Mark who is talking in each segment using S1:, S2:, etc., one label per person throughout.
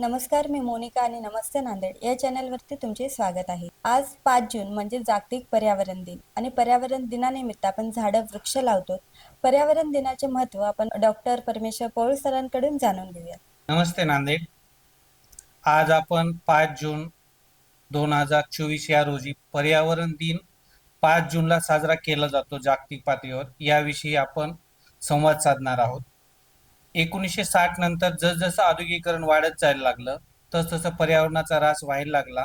S1: नमस्कार मी मोनिका आणि नमस्ते नांदेड. या चॅनलवरती तुमचे स्वागत आहे. आज पाच जून म्हणजे जागतिक पर्यावरण दिन आणि पर्यावरण दिनानिमित्त आपण झाडं वृक्ष लावतो. पर्यावरण दिनाचे महत्त्व आपण डॉक्टर परमेश्वर पौळ सरांकडून जाणून घेऊया
S2: नमस्ते नांदेड. आज आपण पाच जून दोन हजार चोवीस या रोजी पर्यावरण दिन पाच जूनला साजरा केला जातो जागतिक पातळीवर. याविषयी आपण संवाद साधणार आहोत. एकोणीसशे साठ नंतर जसजसं औद्योगिकरण वाढत जायला लागलं तसतसं पर्यावरणाचा ऱ्हास व्हायला लागला.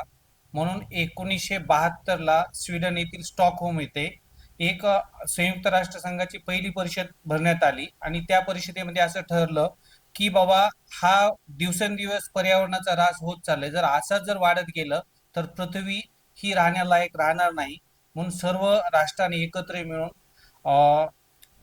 S2: म्हणून एकोणीसशे बहात्तरला स्वीडन येथील स्टॉकहोम येथे एक संयुक्त राष्ट्रसंघाची पहिली परिषद भरण्यात आली आणि त्या परिषदेमध्ये असं ठरलं की बाबा हा दिवसेंदिवस पर्यावरणाचा ऱ्हास होत चाललाय. जर असाच जर वाढत गेलं तर पृथ्वी ही राहण्यालायक राहणार नाही. म्हणून सर्व राष्ट्रांनी एकत्र मिळून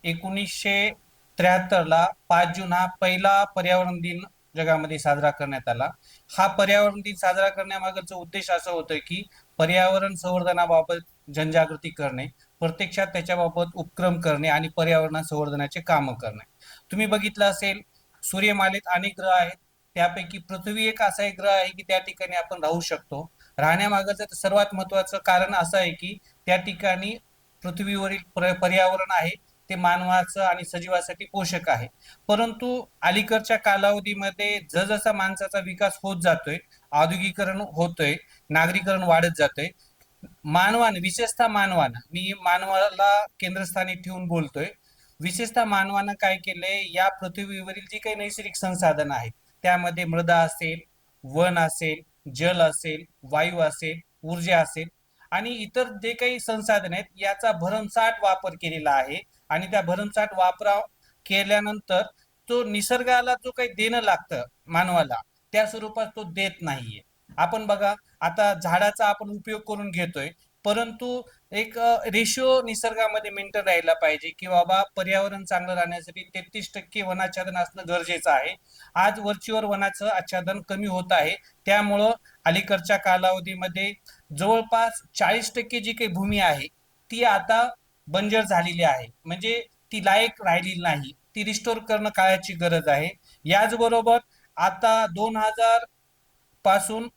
S2: एकोणीसशे त्र्याहत्तरला पाच जून हा पहिला पर्यावरण दिन जगामध्ये साजरा करण्यात आला. हा पर्यावरण दिन साजरा करण्यामागचा उद्देश असा होतं की पर्यावरण संवर्धनाबाबत जनजागृती करणे प्रत्यक्षात त्याच्याबाबत उपक्रम करणे आणि पर्यावरण संवर्धनाचे कामं करणे. तुम्ही बघितलं असेल सूर्यमालेत अनेक ग्रह आहेत. त्यापैकी पृथ्वी एक असा एक ग्रह आहे की त्या ठिकाणी आपण राहू शकतो. राहण्यामागचं सर्वात महत्वाचं कारण असं आहे की त्या ठिकाणी पृथ्वीवरील पर्यावरण आहे. ते मानवाचं आणि सजीवासाठी पोषक आहे. परंतु अलीकडच्या कालावधीमध्ये जसजसा माणसाचा विकास होत जातोय औद्योगिकरण होतोय नागरीकरण वाढत जातोय मानवान विशेषतः मानवानं मी मानवाला केंद्रस्थानी ठेवून बोलतोय विशेषतः मानवानं काय केलंय या पृथ्वीवरील जी काही नैसर्गिक संसाधनं आहेत त्यामध्ये मृदा असेल वन असेल जल असेल वायू असेल ऊर्जा असेल आणि इतर जे काही संसाधन आहेत याचा भरमसाठ वापर केलेला आहे आणि त्या भरमसाठ वापराव केल्यानंतर तो निसर्गाला जो काही देणं लागतं मानवाला त्या स्वरूपात तो देत नाहीये. आपण बघा आता झाडाचा आपण उपयोग करून घेतोय परंतु एक रेशिओ निसर्गामध्ये मेंटेन राहिला पाहिजे की बाबा पर्यावरण चांगलं राहण्यासाठी तेहतीस टक्के वनाच्छादन असणं गरजेचं आहे. आज वरचीवर वनाचं आच्छादन कमी होत आहे. त्यामुळं अलीकडच्या कालावधीमध्ये जवळपास चाळीस टक्के जी काही भूमी आहे ती आता बंजर झालेली आहे. म्हणजे ती लायक राहिलेली नाही. ती रिस्टोर करणं काळाची गरज आहे. याचबरोबर आता दोन हजारपासून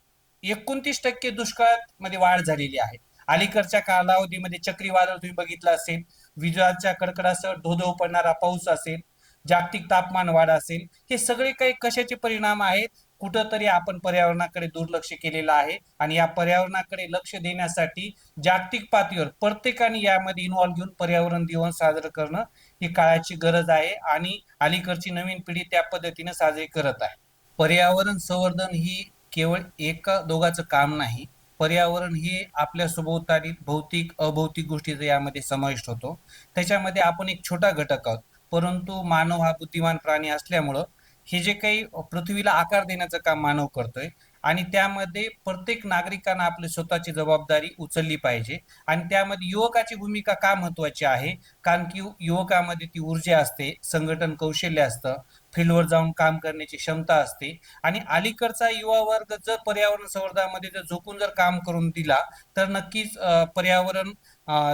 S2: एकोणतीस टक्के दुष्काळात मध्ये वाढ झालेली आहे. अलीकडच्या कालावधीमध्ये चक्रीवादळ तुम्ही बघितलं असेल. विजांच्या कडकडासह धोधो पडणारा पाऊस असेल. जागतिक तापमान वाढ असेल. हे सगळे काही कशाचे परिणाम आहेत? कुठंतरी आपण पर्यावरणाकडे दुर्लक्ष केलेलं आहे आणि या पर्यावरणाकडे लक्ष देण्यासाठी जागतिक पातळीवर प्रत्येकाने यामध्ये इन्व्हॉल्व्ह घेऊन पर्यावरण दिवस साजरं करणं ही काळाची गरज आहे आणि अलीकडची नवीन पिढी त्या पद्धतीने साजरी करत आहे. पर्यावरण संवर्धन ही केवळ एका दोघाचं काम नाही पर्यावरण हे आपल्या सभोवताली भौतिक अभौतिक गोष्टीचा यामध्ये समाविष्ट होतो. त्याच्यामध्ये आपण एक छोटा घटक आहोत परंतु मानव हा बुद्धिमान प्राणी असल्यामुळं हे जे काही पृथ्वीला आकार देण्याचं काम मानव करतोय आणि त्यामध्ये प्रत्येक नागरिकानं आपली स्वतःची जबाबदारी उचलली पाहिजे आणि त्यामध्ये युवकाची भूमिका का महत्वाची आहे? कारण की युवकामध्ये ती ऊर्जा असते संघटन कौशल्य असतं फील्डवर जाऊन काम करण्याची क्षमता असते आणि अलीकडचा युवा वर्ग जर पर्यावरण संवर्धामध्ये जर झोपून जर काम करून दिला तर नक्कीच पर्यावरण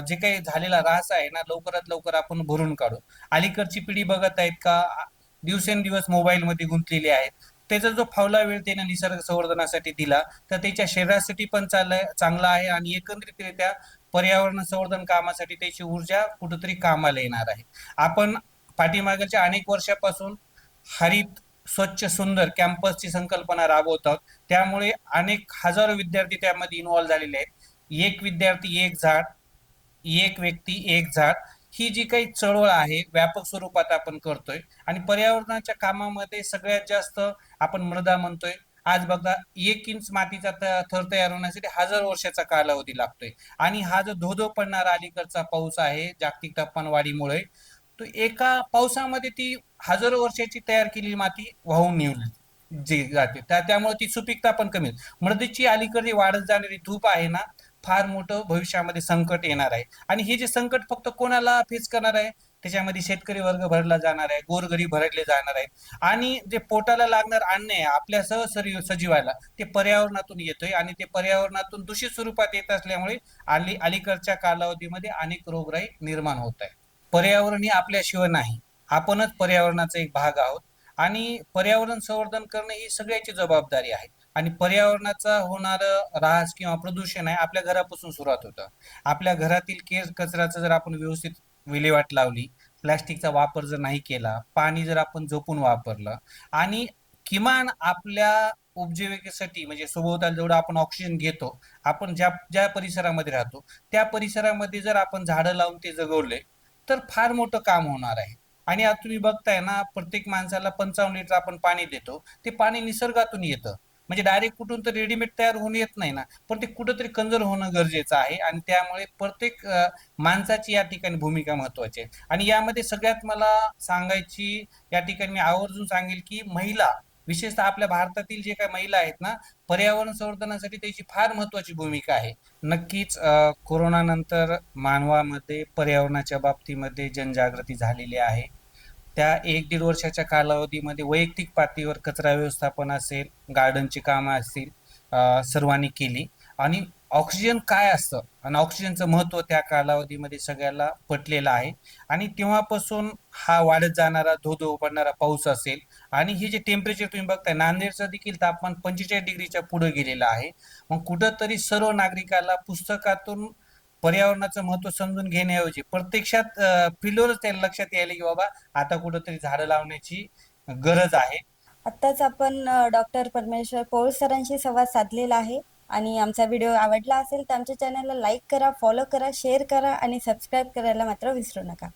S2: जे काही झालेला ऱ्हास आहे ना लवकरात लवकर आपण भरून काढू. अलीकडची पिढी बघत आहेत का? दिवसेंदिवस मोबाईलमध्ये गुंतलेले आहेत. त्याचा जो फावला वेळ त्याने निसर्ग संवर्धनासाठी दिला तर त्याच्या शरीरासाठी पण चाललाय चांगला आहे आणि एकंदरीतरित्या पर्यावरण संवर्धन कामासाठी त्याची ऊर्जा कुठेतरी कामाला येणार आहे. आपण पाठीमागच्या अनेक वर्षापासून हरित स्वच्छ सुंदर कॅम्पसची संकल्पना राबवत आहोत त्यामुळे अनेक हजारो विद्यार्थी त्यामध्ये इन्व्हॉल्व झालेले आहेत. एक विद्यार्थी एक झाड एक व्यक्ती एक झाड ही जी काही चळवळ आहे व्यापक स्वरूपात आपण करतोय आणि पर्यावरणाच्या कामामध्ये सगळ्यात जास्त आपण मृदा म्हणतोय. आज बघा एक इंच मातीचा थर तयार होण्यासाठी हजार वर्षाचा कालावधी लागतोय. आणि हा जो धोधो पडणारा अलीकडचा पाऊस आहे जागतिक तापमान वाढीमुळे तो एका पावसामध्ये ती हजारो वर्षाची तयार केलेली माती वाहून नेऊन जी जाते. त्या त्यामुळे ती सुपीकता पण कमी होते. मृदेची अलीकडे वाढत जाणारी धूप आहे ना फार मोठं भविष्यामध्ये संकट येणार आहे. आणि हे जे संकट फक्त कोणाला फेस करणार आहे? त्याच्यामध्ये शेतकरी वर्ग भरला जाणार आहे गोरगरीब भरले जाणार आहेत. आणि जे पोटाला लागणार अन्न आहे आपल्या सहसरी सजीवाला ते पर्यावरणातून येतोय आणि ते पर्यावरणातून दूषित स्वरूपात येत असल्यामुळे अली अलीकडच्या कालावधीमध्ये अनेक रोगराई निर्माण होत आहे पर्यावरण हे आपल्याशिवाय नाही. आपणच पर्यावरणाचा एक भाग आहोत. आणि पर्यावरण संवर्धन करणं ही सगळ्याची जबाबदारी आहे. आणि पर्यावरणाचा होणार ऱ्हास किंवा प्रदूषण आहे आपल्या घरापासून सुरुवात होतं. आपल्या घरातील केस कचऱ्याचं जर आपण व्यवस्थित विल्हेवाट लावली प्लॅस्टिकचा वापर जर नाही केला पाणी जर आपण जपून वापरलं आणि किमान आपल्या उपजीविकेसाठी म्हणजे सभोवताल जेवढं आपण ऑक्सिजन घेतो आपण ज्या ज्या परिसरामध्ये राहतो त्या परिसरामध्ये जर आपण झाडं लावून ते जगवले तर फार मोठं काम होणार आहे. आणि आज तुम्ही बघताय ना प्रत्येक माणसाला पंचावन्न लिटर आपण पाणी देतो ते पाणी निसर्गातून येतं. म्हणजे डायरेक्ट कुठून तर रेडीमेड तयार होऊन येत नाही ना. पण ते कुठंतरी कंजर होणं गरजेचं आहे आणि त्यामुळे प्रत्येक माणसाची या ठिकाणी भूमिका महत्वाची आहे. आणि यामध्ये सगळ्यात मला सांगायची या ठिकाणी मी आवर्जून सांगेल की महिला विशेषतः आपल्या भारतातील जे काही महिला आहेत ना पर्यावरण संवर्धनासाठी त्याची फार महत्वाची भूमिका आहे. नक्कीच कोरोनानंतर मानवामध्ये पर्यावरणाच्या बाबतीमध्ये जनजागृती झालेली आहे. त्या एक दीड वर्षाच्या कालावधीमध्ये वैयक्तिक पातळीवर कचरा व्यवस्थापन असेल गार्डनची कामं असतील सर्वांनी केली. आणि ऑक्सिजन काय असतं? आणि ऑक्सिजनचं महत्त्व त्या कालावधीमध्ये सगळ्याला पटलेलं आहे. आणि तेव्हापासून हा वाढत जाणारा धो धो पडणारा पाऊस असेल आणि हे जे टेम्परेचर तुम्ही बघताय नांदेडचं देखील तापमान पंचेचाळीस डिग्रीच्या पुढे गेलेलं आहे. मग कुठंतरी सर्व नागरिकाला पुस्तकातून पर्यावरणाचं महत्त्व समजून घेण्याऐवजी प्रत्यक्षात फिल्डवरच त्याला लक्षात यायला की बाबा आता कुठंतरी झाडं लावण्याची गरज आहे.
S1: आत्ताच आपण डॉक्टर परमेश्वर पौळ सरांशी संवाद साधलेला आहे आणि आमचा व्हिडिओ आवडला असेल तर आमच्या चॅनलला लाईक करा फॉलो करा शेअर करा आणि सबस्क्राईब करायला मात्र विसरू नका.